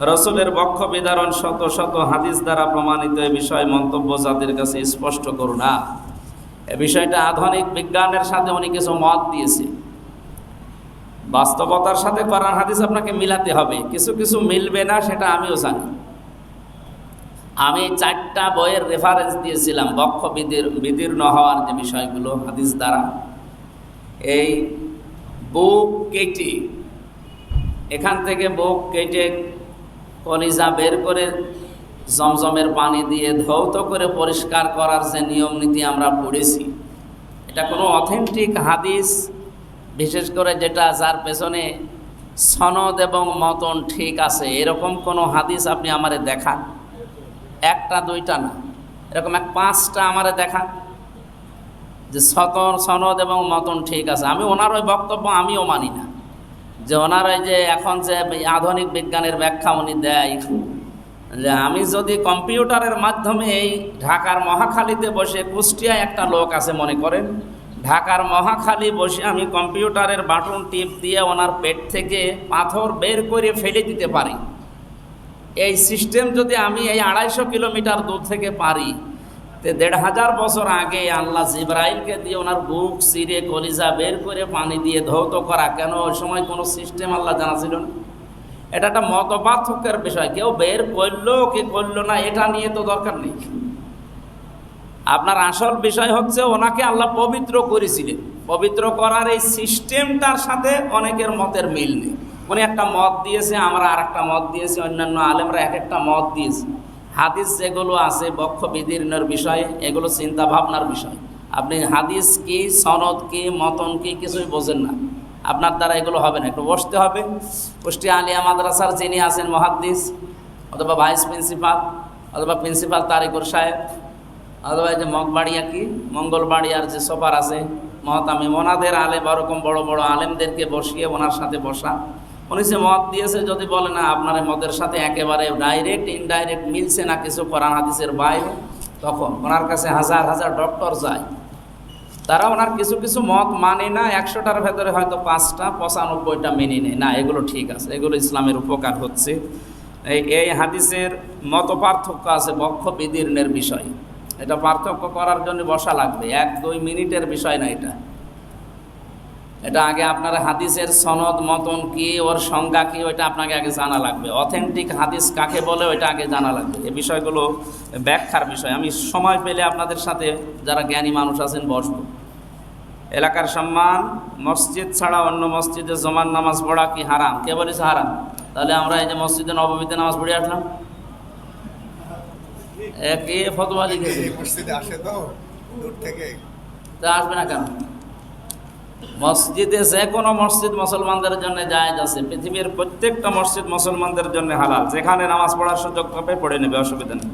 রসুলের বক্ষ বিদারণ শত শত হাদিস দ্বারা প্রমাণিত এ বিষয়ে মন্তব্য যাদের কাছে স্পষ্ট করুন না। এ বিষয়টা আধুনিক বিজ্ঞানের সাথে উনি কিছু মত দিয়েছে। বাস্তবতার সাথে করার হাদিস আপনাকে মিলাতে হবে। কিছু কিছু মিলবে না সেটা আমিও জানি। আমি চারটা বইয়ের রেফারেন্স দিয়েছিলাম বক্ষ বিদীর, বিদীর্ণ হওয়ার যে বিষয়গুলো হাদিস দ্বারা। এই বুক কেটে, এখান থেকে বুক কেটে কলিজা বের করে জমজমের পানি দিয়ে ধৌত করে পরিষ্কার করার যে নিয়ম নীতি আমরা পড়েছি। এটা কোনো অথেন্টিক হাদিস, বিশেষ করে যেটা যার পেছনে সনদ এবং মতন ঠিক আছে, এরকম কোনো হাদিস আপনি আমারে দেখান। একটা, দুইটা না, এরকম এক পাঁচটা আমারে দেখান যে সতন, সনদ এবং মতন ঠিক আছে। আমি ওনার ওই বক্তব্য আমিও মানি না। যে ওনার ওই যে এখন যে আধুনিক বিজ্ঞানের ব্যাখ্যা উনি দেয়, যে আমি যদি কম্পিউটারের মাধ্যমে এই ঢাকার মহাখালীতে বসে কুষ্টিয়ায় একটা লোক আছে মনে করেন, ঢাকার মহাখালী বসে আমি কম্পিউটারের বাটন টিপ দিয়ে ওনার পেট থেকে পাথর বের করে ফেলে দিতে পারি। এই সিস্টেম যদি আমি এই আড়াইশো কিলোমিটার দূর থেকে পারি দেড় হাজার বছর আগে আল্লাহ জিব্রাইলকে দিয়ে ওনার বুক সিরে কলিজা বের করে পানি দিয়ে ধৌত করা। কেন ওই সময় কোনো সিস্টেম আল্লাহ জানা ছিল না? এটা একটা মত পার্থক্যের বিষয়। কেউ বের করল কি করল না, এটা নিয়ে তো দরকার নেই। আপনার আসল বিষয় হচ্ছে ওনাকে আল্লাহ পবিত্র করেছিলেন। পবিত্র করার এই সিস্টেমটার সাথে অনেকের মতের মিল নেই। উনি একটা মত দিয়েছে, আমরা আর একটা মত দিয়েছি, অন্যান্য আলেমরা এক একটা মত দিয়েছি। হাদিস যেগুলো আছে বক্ষ বিদীর্ণের বিষয়ে, এগুলো চিন্তা ভাবনার বিষয়। আপনি হাদিস কি, সনদ কি, মতন কি, কিছুই বোঝেন না। আপনার দ্বারা এগুলো হবে না। একটু বসতে হবে। কুষ্টিয়া আলিয়া মাদ্রাসার যিনি আছেন মহাদ্দিস, অথবা ভাইস প্রিন্সিপাল, অথবা প্রিন্সিপাল তারিকুর সাহেব, অথবা এই যে মগবাড়িয়া কি, মঙ্গলবাড়িয়ার যে সফার আছে, মহতামিম। ওনাদের আলেম, ওরকম বড় বড় আলেমদেরকে বসিয়ে ওনার সাথে বসা। যে মত দিয়েছে যদি বলে না, আপনার মতের সাথে একেবারে ডাইরেক্ট ইনডাইরেক্ট মিলছে না কিছু কোরআন হাদিসের বাইরে, তখন ওনার কাছে হাজার হাজার ডক্টর যায়। তারা ওনার কিছু কিছু মত মানে না, একশোটার ভেতরে হয়তো পাঁচটা, পঁচানব্বইটা মেনে নেয়। না, এগুলো ঠিক আছে, এগুলো ইসলামের উপকার হচ্ছে। এই এই হাদিসের মত পার্থক্য আছে বক্ষ বিদীর্ণের বিষয়। এটা পার্থক্য করার জন্য বসা লাগবে। এক দুই মিনিটের বিষয় না এটা। এটা আগে আপনার হাদিসের সনদ মতন কি ওর সংজ্ঞা কি ওইটা আপনাকে আগে জানা লাগবে। অথেন্টিক হাদিস কাকে বলে ওইটা আগে জানা লাগবে। এই বিষয়গুলো ব্যাখ্যার বিষয়। আমি সময় পেলে আপনাদের সাথে যারা জ্ঞানী মানুষ আছেন বসবো। এলাকার সম্মান মসজিদ ছাড়া অন্য মসজিদে জমান নামাজ পড়া কি হারাম? কে বলেছে হারাম? তাহলে আমরা এই যে মসজিদে নবমীতে নামাজ পড়ে আসলাম। এ, কে ফতোয়া লিখেছে? মসজিদে আসে তো দূর থেকে। তা আসবে না কেন? মসজিদে যে কোনো মসজিদ মুসলমানদের জন্য জায়েজ আছে। পৃথিবীর প্রত্যেকটা মসজিদ মুসলমানদের জন্য হালাল। যেখানে নামাজ পড়ার সুযোগ পাবে, পড়ে নেবে, অসুবিধা নেই।